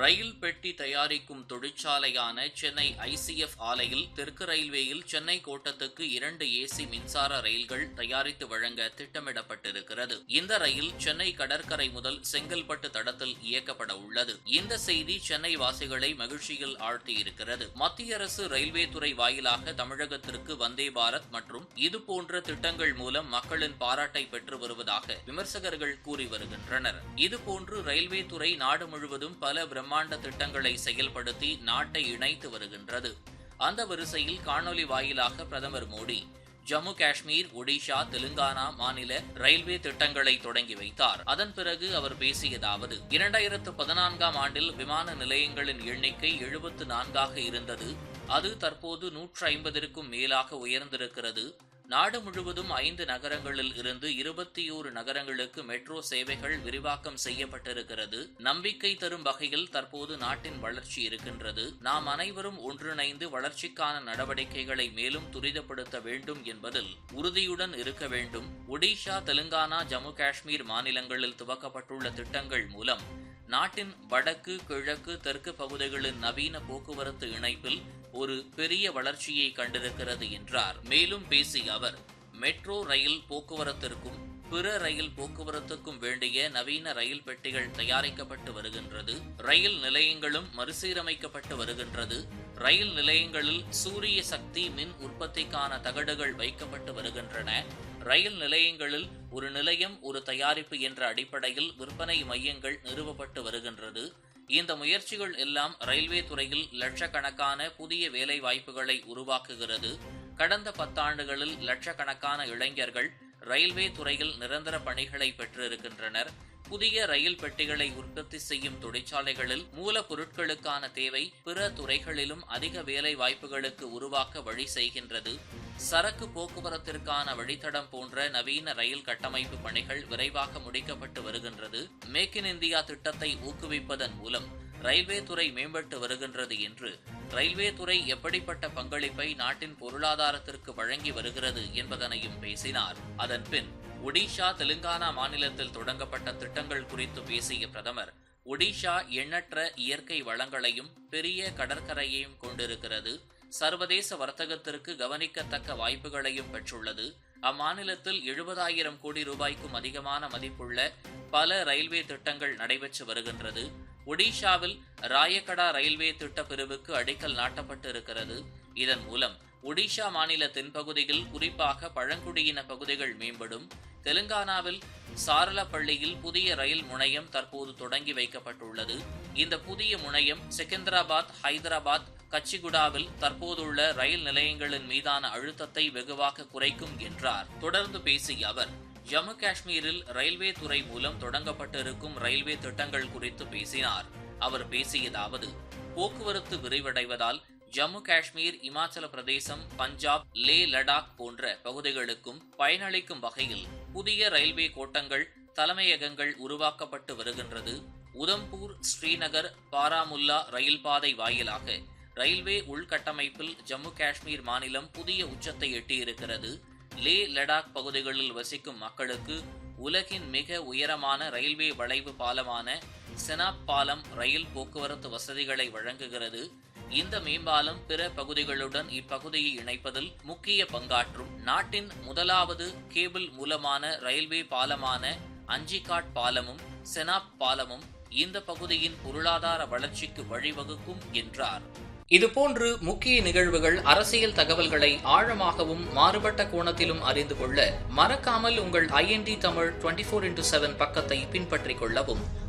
ரயில் பெட்டி தயாரிக்கும் தொழிற்சாலையான சென்னை ஐசிஎஃப் ஆலையில் தெற்கு ரயில்வேயில் சென்னை கோட்டத்துக்கு இரண்டு ஏசி மின்சார ரயில்கள் தயாரித்து வழங்க திட்டமிடப்பட்டிருக்கிறது. இந்த ரயில் சென்னை கடற்கரை முதல் செங்கல்பட்டு தடத்தில் இயக்கப்பட உள்ளது. இந்த செய்தி சென்னை வாசிகளை மகிழ்ச்சியில் ஆழ்த்தியிருக்கிறது. மத்திய அரசு ரயில்வே துறை வாயிலாக தமிழகத்திற்கு வந்தே பாரத் மற்றும் இதுபோன்ற திட்டங்கள் மூலம் மக்களின் பாராட்டை பெற்று வருவதாக விமர்சகர்கள் கூறி வருகின்றனர். இதுபோன்று ரயில்வே துறை நாடு முழுவதும் பல பிரம்மாண்ட திட்டங்களை செயல்படுத்தி நாட்டை இணைத்து வருகின்றது. அந்த வரிசையில் காணொலி வாயிலாக பிரதமர் மோடி ஜம்மு காஷ்மீர் ஒடிஷா தெலுங்கானா மாநில ரயில்வே திட்டங்களை தொடங்கி வைத்தார். அதன் பிறகு அவர் பேசியதாவது இரண்டாயிரத்து பதினான்காம் ஆண்டில் விமான நிலையங்களின் எண்ணிக்கை எழுபத்து நான்காக இருந்தது. அது தற்போது நூற்று ஐம்பதிற்கும் மேலாக உயர்ந்திருக்கிறது. நாடு முழுவதும் ஐந்து நகரங்களில் இருந்து இருபத்தி ஓரு நகரங்களுக்கு மெட்ரோ சேவைகள் விரிவாக்கம் செய்யப்பட்டிருக்கிறது. நம்பிக்கை தரும் வகையில் தற்போது நாட்டின் வளர்ச்சி இருக்கின்றது. நாம் அனைவரும் ஒன்றிணைந்து வளர்ச்சிக்கான நடவடிக்கைகளை மேலும் துரிதப்படுத்த வேண்டும் என்பதில் உறுதியுடன் இருக்க வேண்டும். ஒடிஷா தெலுங்கானா ஜம்மு காஷ்மீர் மாநிலங்களில் துவக்கப்பட்டுள்ள திட்டங்கள் மூலம் நாட்டின் வடக்கு கிழக்கு தெற்கு பகுதிகளின் நவீன போக்குவரத்து இணைப்பில் ஒரு பெரிய வளர்ச்சியை கண்டிருக்கிறது என்றார். மேலும் பேசிய அவர் மெட்ரோ ரயில் போக்குவரத்திற்கும் பிற ரயில் போக்குவரத்துக்கும் வேண்டிய நவீன ரயில் பெட்டிகள் தயாரிக்கப்பட்டு வருகின்றது ரயில் நிலையங்களும் மறுசீரமைக்கப்பட்டு வருகின்றது ரயில் நிலையங்களில் சூரிய சக்தி மின் உற்பத்திக்கான தகடுகள் வைக்கப்பட்டு வருகின்றன. ரயில் நிலையங்களில் ஒரு நிலையம் ஒரு தயாரிப்பு என்ற அடிப்படையில் விற்பனை மையங்கள் நிறுவப்பட்டு வருகின்றது. இந்த முயற்சிகள் எல்லாம் ரயில்வே துறையில் லட்சக்கணக்கான புதிய வேலை வாய்ப்புகளை உருவாக்குகிறது. கடந்த பத்தாண்டுகளில் லட்சக்கணக்கான இளைஞர்கள் ரயில்வே துறையில் நிரந்தர பணிகளை பெற்றிருக்கின்றனர். புதிய ரயில் பெட்டிகளை உற்பத்தி செய்யும் தொழிற்சாலைகளில் மூலப்பொருட்களுக்கான தேவை பிற துறைகளிலும் அதிக வேலை வாய்ப்புகளுக்கு உருவாக்க வழி செய்கின்றது. சரக்கு போக்குவரத்திற்கான வழித்தடம் போன்ற நவீன ரயில் கட்டமைப்பு பணிகள் விரைவாக முடிக்கப்பட்டு வருகின்றது. மேக் இன் இந்தியா திட்டத்தை ஊக்குவிப்பதன் மூலம் ரயில்வே துறை மேம்பட்டு வருகின்றது என்று ரயில்வே துறை எப்படிப்பட்ட பங்களிப்பை நாட்டின் பொருளாதாரத்திற்கு வழங்கி வருகிறது என்பதனையும் பேசினார். அதன்பின் ஒடிஷா தெலுங்கானா மாநிலத்தில் தொடங்கப்பட்ட திட்டங்கள் குறித்து பேசிய பிரதமர் ஒடிஷா எண்ணற்ற இயற்கை வளங்களையும் பெரிய கடற்கரையையும் கொண்டிருக்கிறது. சர்வதேச வர்த்தகத்திற்கு கவனிக்கத்தக்க வாய்ப்புகளையும் பெற்றுள்ளது. அம்மாநிலத்தில் எழுபதாயிரம் கோடி ரூபாய்க்கும் அதிகமான மதிப்புள்ள பல ரயில்வே திட்டங்கள் நடைபெற்று வருகின்றது. ஒடிஷாவில் ராயக்கடா ரயில்வே திட்ட பிரிவுக்கு அடிக்கல் நாட்டப்பட்டு இருக்கிறது இதன் மூலம் ஒடிஷா மாநில தென்பகுதியில் குறிப்பாக பழங்குடியின பகுதிகள் மேம்படும். தெலுங்கானாவில் சாரலப்பள்ளியில் புதிய ரயில் முனையம் தற்போது தொடங்கி வைக்கப்பட்டுள்ளது. இந்த புதிய முனையம் செகந்திராபாத் ஹைதராபாத் கச்சிகுடாவில் தற்போதுள்ள ரயில் நிலையங்களின் மீதான அழுத்தத்தை வெகுவாக குறைக்கும் என்றார். தொடர்ந்து பேசிய அவர் ஜம்மு காஷ்மீரில் ரயில்வே துறை மூலம் தொடங்கப்பட்டிருக்கும் ரயில்வே திட்டங்கள் குறித்து பேசினார். அவர் பேசியதாவது போக்குவரத்து விரிவடைவதால் ஜம்மு காஷ்மீர் இமாச்சல பிரதேசம் பஞ்சாப் லே லடாக் போன்ற பகுதிகளுக்கும் பயனளிக்கும் வகையில் புதிய ரயில்வே கோட்டங்கள் தலைமையகங்கள் உருவாக்கப்பட்டு வருகின்றது. உதம்பூர் ஸ்ரீநகர் பாராமுல்லா ரயில் பாதை வாயிலாக ரயில்வே உள்கட்டமைப்பில் ஜம்மு காஷ்மீர் மாநிலம் புதிய உச்சத்தை எட்டியிருக்கிறது. லே லடாக் பகுதிகளில் வசிக்கும் மக்களுக்கு உலகின் மிக உயரமான ரயில்வே வளைவு பாலமான செனாப் பாலம் ரயில் போக்குவரத்து வசதிகளை வழங்குகிறது. இந்த மேம்பாலம் பிற பகுதிகளுடன் இப்பகுதியை இணைப்பதில் முக்கிய பங்காற்றும் நாட்டின் முதலாவது கேபிள் மூலமான ரயில்வே பாலமான அஞ்சிகாட் பாலமும் செனாப் பாலமும் இந்த பகுதியின் பொருளாதார வளர்ச்சிக்கு வழிவகுக்கும் என்றார். இதுபோன்று முக்கிய நிகழ்வுகள் அரசியல் தகவல்களை ஆழமாகவும் மாறுபட்ட கோணத்திலும் அறிந்து கொள்ள மறக்காமல் உங்கள் IND Tamil twenty four into seven பக்கத்தை பின்பற்றிக் கொள்ளவும்.